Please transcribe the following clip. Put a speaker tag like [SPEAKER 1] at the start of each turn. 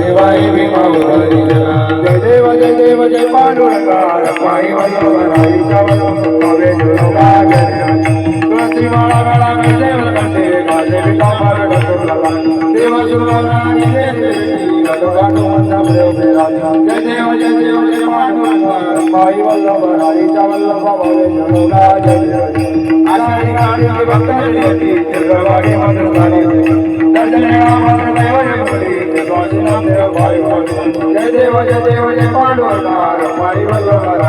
[SPEAKER 1] देवाय विमावरी जय देव जय देव जय पांडुरंगार पायी वयोवराई कवल भवे दुर्गा तुळसी देव देव जय देव जय देव जय भवे जय દેવ જે દેવ જે પાંડવ તાર મારી વલ્લભ રામ